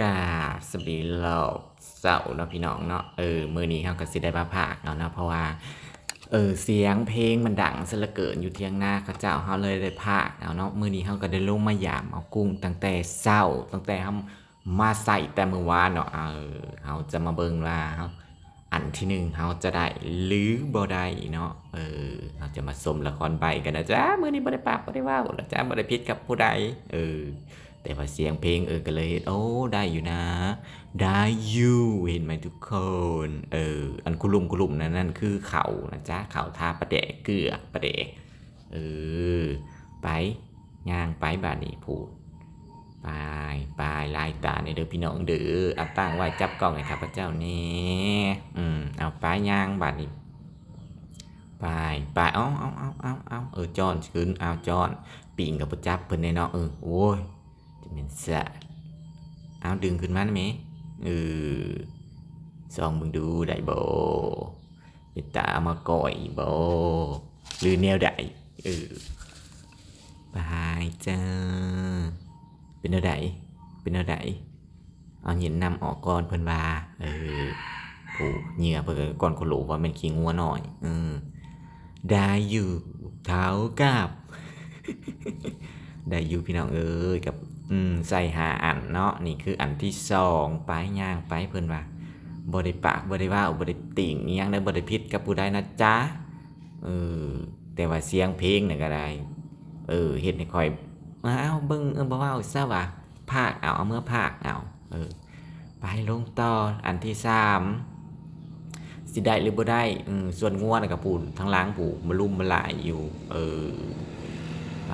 กาสวีโลกเสาเนาะพี่น้องเนาะเออมือนี้เขาก็สิได้มาพากเนาะเนาะเพราะว่าเออเสียงเพลงมันดังซะเหลือเกินอยู่เที่ยงหน้าเขาเจ้าเขาเลยได้พากเอาเนาะมือนี้เขาก็ได้ลงมายามเอากุ้งตั้งแต่เศร้าตั้งแต่เขามาใส่แต่มือวานเนาะเออเขาจะมาเบิ่งว่าเขาอันที่หนึ่งเขาจะได้หรือบ่ได้เนาะเออเขาจะมาสมละครใบกันนะจ๊ะมือนี้บ่ได้ปากบ่ได้ว่านะจ๊ะบ่ได้พิษกับผู้ใดเออ แต่ว่าเสียงเพลงเออก็เลยโอ้ได้อยู่นะ ได้อยู่เห็นไหมทุกคนเอออันกุลุมกุลุมนั่นนั่นคือเขานะจ๊ะเขาทาประเดกเกลือประเดกเออไปย่างไปบาดนี้พูดไปไปลายตาในเด้อพี่น้องเด้อเอาตั้งไว้จับกล้องให้ข้าพเจ้านี่อืมเอาไปย่างบาดนี้ไปไปเอาเอาเอาเอาเอาเออจอนขึ้นเอาจอนปิ่งกับประจับเพิ่นในเนาะเออโอ้ย จะเป็นสะเอาดึงขึ้นมาไหมเออซองมึงดูได้บ่เป็นตาอมาก่อยบ่หรือแนวใดเออไปจ้าเป็นแนวใดเป็นแนวใดเอาเห็นนำออกก่อนเพิ่นว่าเออผูเหงื่อเพิ่นก็ก่อนคนรู้ว่ามันขี้งัวหน่อยเออได้อยู่เท้ากับ ได้อยู่พี่น้องเอ้ยกับอืมใส่หาอันเนาะนี่คืออันที่สองไปย่างไปเพิ่นว่าบ่ได้ปากบ่ได้ว่าบ่ได้ติ่งยังได้บ่ได้พิษกับผู้ใดนะจ๊ะเออแต่ว่าเสียงเพลงน่ก็ได้เออเฮ็ดให้ค่อยอ้าวเบิ่งเออบ่เว้าซะว่าภาคเอาเอาเมื่อภาคเอาเออไปลงต่ออันที่สามสิได้หรือบ่ได้อืมส่วนงัวน่ะก็พูดทั้งล้างผูมาลุ่มมาหลายอยู่ เออไป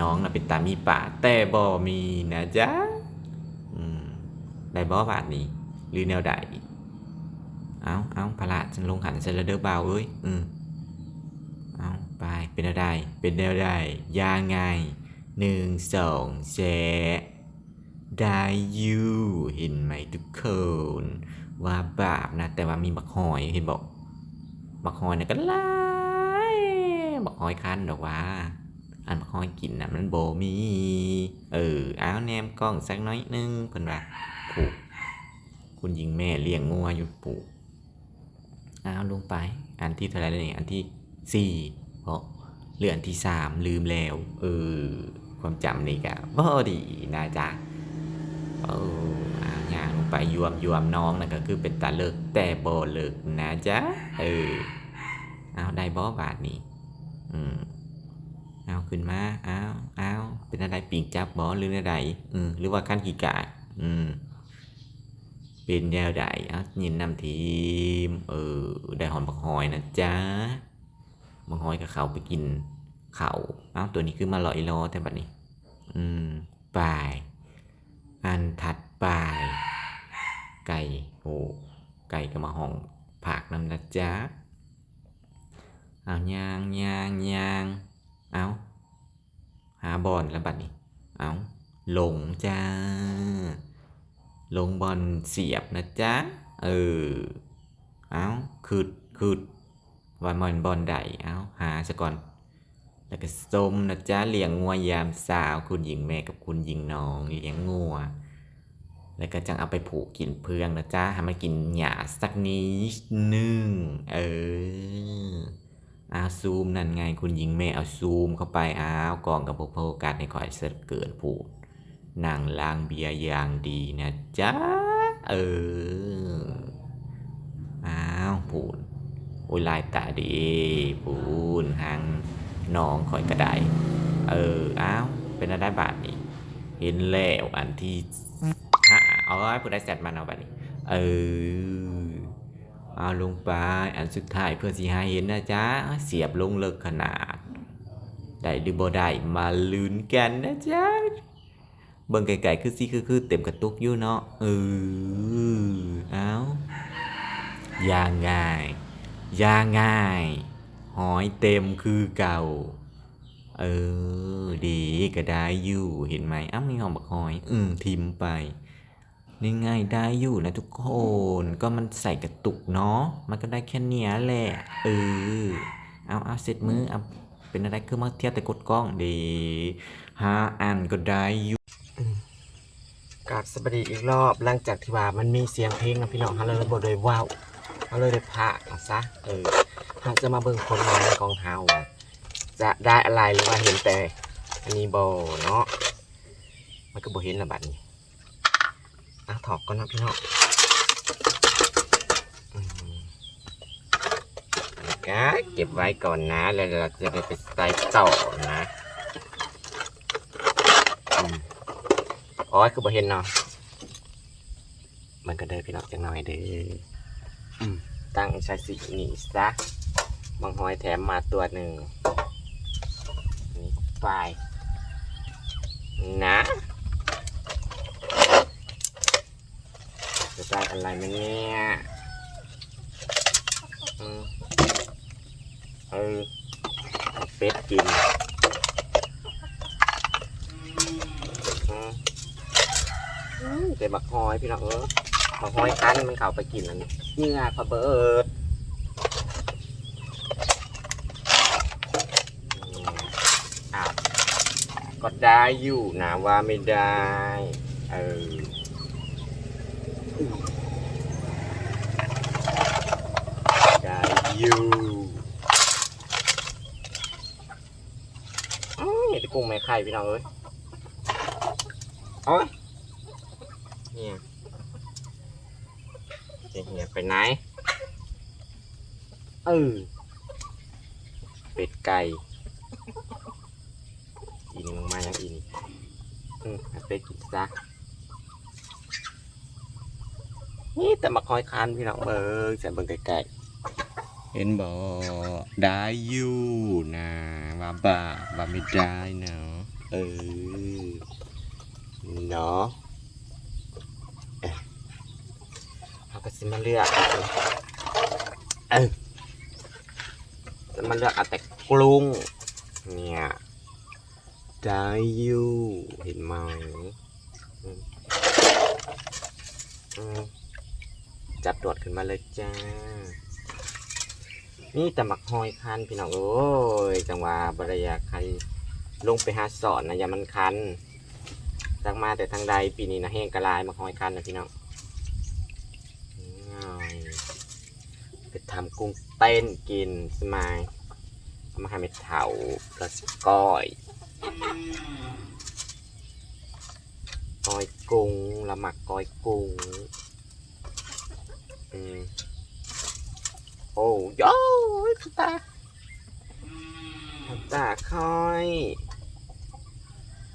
น้องน่ะเป็นตามีป่าแต่บ่มีนะจ๊ะอืมได้บ่บาทนี้ หรือแนวใดเอาเอาพระฉันลงหันเซลเดอร์เบาเอ้ยอืมเอาไปเป็นแนวใดเป็นแนวใดยังไงหนึ่งสองแชะได้อยู่เห็นไหมทุกคนว่าบาปนะ แต่ว่ามีบักหอยเห็นบอกบักหอยเนี่ยก็หลายบักหอยคันดอกว่า อันบักฮอยกินน่ะมันโบมี เออเอาแนมกล้องสักน้อยหนึงเพิ่นว่าผูกคุณหญิงแม่เลี้ยงงัวอยู่ผูกเอาลงไป อันที่เท่าไหรแล้วนี่อันที่สี่เพราะเหลืออันที่สามลืมแล้ว เออ ความจำนี่กะบ่ดีนะจ๊ะเออเอาย่างลงไปยวมยวมน้องนั่นก็คือเป็นตาเลิกแต่บ่เลิกนะจ๊ะ เออ เอาได้บ่บาทนี้ อืม เอาขึ้นมาเอาเอาเป็นอะไรปีกจับบอหรืออะไรอืมหรือว่าขั้นกีกาอืมเป็นแนวใดเอายินนำทีม เออ ได้หอมบักหอยนะจ๊ะบักหอยกับเขาไปกินเขาเอาตัวนี้คือมาลอยรอแต่บัดนี้ อืมไปอันถัดไปไก่โอ้ไก่ก็มาห้องผักนำนะจ๊ะเอายางยางยาง เอาหาบอลแล้วบัดนี้ เอาหลงจ้า ลงบอลเสียบนะจ๊ะ เออ เอาคืดคืดว่ามันบอลใดเอาหาซะก่อน แล้วก็ส้มนะจ๊ะเลี้ยงงัวยามสาว คุณหญิงแม่กับคุณหญิงน้องเลี้ยงงัว แล้วก็จังเอาไปผูกกินเพื่องนะจ๊ะให้มันกินหญ้าสักนิดนึง เออ อาซูมนั่นไงคุณหญิงแม่เอาซูมเข้าไปอ้าวกองกับโฟกัสในคอยเสเกินผูดนางล้างเบียร์อย่างดีนะจ๊ะ เออ อ้าวผูดโอ้ยลายตาดีผูนหางน้องคอยกระไดเออ อ้าว เป็นอะไรบาทนี้เห็นแล้วอันที่ห้าเอาไว้ผู้ได้แซดมันเอาบัดนี้ เออ เอาลงไป อันสุดท้ายเพื่อสิหาเห็นนะจ๊ะ เสียบลงเลิกขนาด ได้หรือบ่ได้มาลุ้นกันนะจ๊ะ เบิ่งไกลๆคือสิคือคือเต็มกระตุกอยู่เนาะเออเอาอย่างง่ายอย่างง่ายหอยเต็มคือเก่า เออ ดีก็ได้อยู่ เห็นไหมอ้าวมีหอมบักหอย อืมทิมไป นี่ไงได้อยู่นะทุกคน ก็มันใส่กระตุกเนาะ มันก็ได้แค่เนี้ยแหละ เออ เอาเอาเสร็จมือเอาเป็นอะไรคือมาเทียบแต่กดกล้องดีห้าอันก็ได้อยู่กราบสวัสดีอีกรอบ หลังจากที่ว่ามันมีเสียงเพลงนะพี่น้องเขาเลยระบบโดยว้าวเขาเลยได้พากเอาซะ เออเราจะมาเบิ่งผลงานของเฮาวจะได้อะไรหรือว่าเห็นแต่ อันนี้บเนาะ มันก็บเห็นละบัดนี้ อะถอกก่อนนะพี่น้องก็เก็บไว้ก่อนนะแล้วเราจะได้ไปใส่ต่อนะอืมโอ้ยคือบ่เห็นเนาะมันก็เดินพี่น้องจังหน่อยเด้อตั้งใช้สีนี่ซะบางหอยแถมมาตัวหนึ่งนี่ไปนะจะ ได้อะไรไหมเนี่ยอืมเออเอาเป็ดกินอืมอืมเป็นบักฮอยพี่น้องเออบักฮอยคั้นมันเข้าไปกินอันนี้เหงื่อพะเบิดอืมอ้าวก็ได้อยู่นะว่าไม่ได้ เอออืม ได้อยู่เห็ดกุ้งไม่ไข่พี่น้องเอ้ยโอ้ยเนี่ยจะเหียไปไหนเออเป็ดไก่อีนี่มึงมาอยังอีนี่อืมเป็ดกินซะ นี่แต่มาคอยคันพี่น้องเบิงใส่เบิ่งไก่เห็นบ่ได้อยู่นะว่าบ้าว่าไม่ได้เนาะเออเนาะเราก็สิมาเลือกเออจะมาเลือกเอาแต่กรุงเนี่ยได้อยู่เห็นไหมอืม จับตรวจขึ้นมาเลยจ้า นี่แต่หมักหอยคันพี่น้องโอ้ย จังหวะบริยาใครลงไปหาสอนนะอย่ามันคันจังมาแต่ทางใดปีนี้นะแห้งกระลายหมักหอยคันนะพี่น้องง่ายไปทำกุ้งเต้นกินสมายเอามาให้เม็ดเถากระสก้อยก้อยกุ้งละหมักก้อยกุ้ง โอ้โย่ตาตาคอย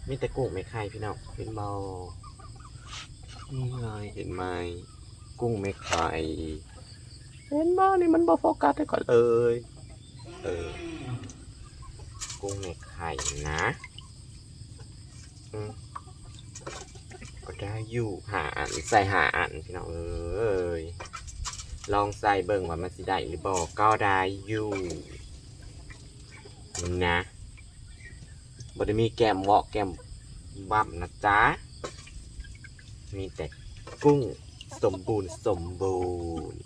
มีแต่กุ้งไม่ไข่พี่น้องเป็นบอนี่ไงเห็นไหมกุ้งไม่ไข่เห็นบ้านี่มันบอโฟกัสได้ก่อนเลยเออ กุ้งไม่ไข่นะก็ได้อยู่หาอันใส่หาอันพี่น้องเอ้ย ลองใส่เบิ่งว่ามันสิได้หรือบอกก็ได้อยู่นะบ่ได้มีแกมเวาะแกมบั่มนะจ๊ะ มีแต่กุ้งสมบูรณ์สมบูรณ์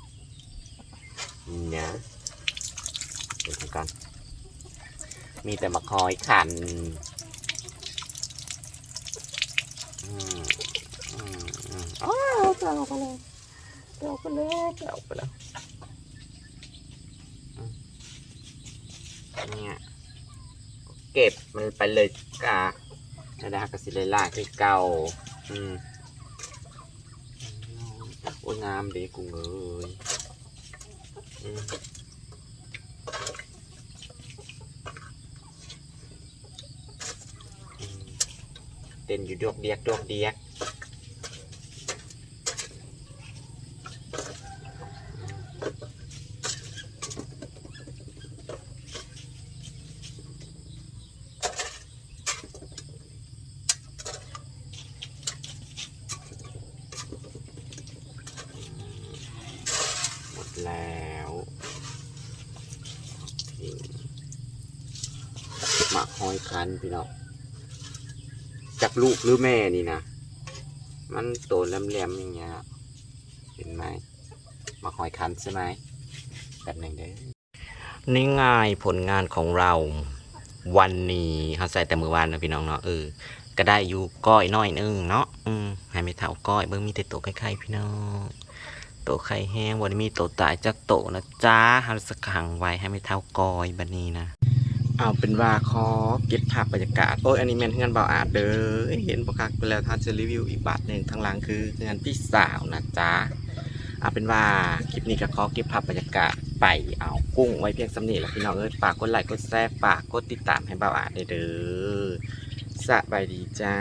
นะเดี๋ยวกัน มีแต่มะคอยขันอืมอืมอืมอ้าวเอาไปเลย เอาไปเลยเอาไปแล้วเนี่ยเก็บมันไปเลยกาแล้วดากระสิเลยลากที่เก่า อืมโอ้ยงามด็กกุ้งเอ้ยเต้นอยู่ดอกเดียกดอกเดียก แล้วหมักหอยคันพี่น้องจากลูกหรือแม่นี่นะ มันโตแหลมๆอย่างเงี้ยเห็นไหมหมักหอยคันใช่ไหมแบบหนึ่งเด้อนี่ไงผลงานของเราวันนี้เขาใส่แต่มือวานนะพี่น้องเนาะเออก็ได้อยู่ก้อยน้อยนึงเนาะอืมให้ไม่เท่าก้อยเบิ่งมีแต่ตัวไข่ๆพี่น้อง โตไข่แห้งบ่ได้มีตัวตายจักโตนะจ้าเฮาสักขังไว้ให้ไม่เท่ากอยบัดนี้นะ เอาเป็นว่าขอเก็บภาพบรรยากาศ โอ้ยอันนี้แมนเฮือนเบาอาเด้อเห็นบ่คักไปแล้วท่านจะรีวิวอีกบาทหนึ่งทางหลังคือเฮือนพี่สาวนะจ๊ะเอาเป็นว่าคลิปนี้ก็ขอเก็บภาพบรรยากาศไปเอากุ้งไว้เพียงสำนีแหละพี่น้องเอ้ยฝากกดไลค์กดแชร์ฝากกดติดตามให้เบาอาบเด้อสบายดีจ้า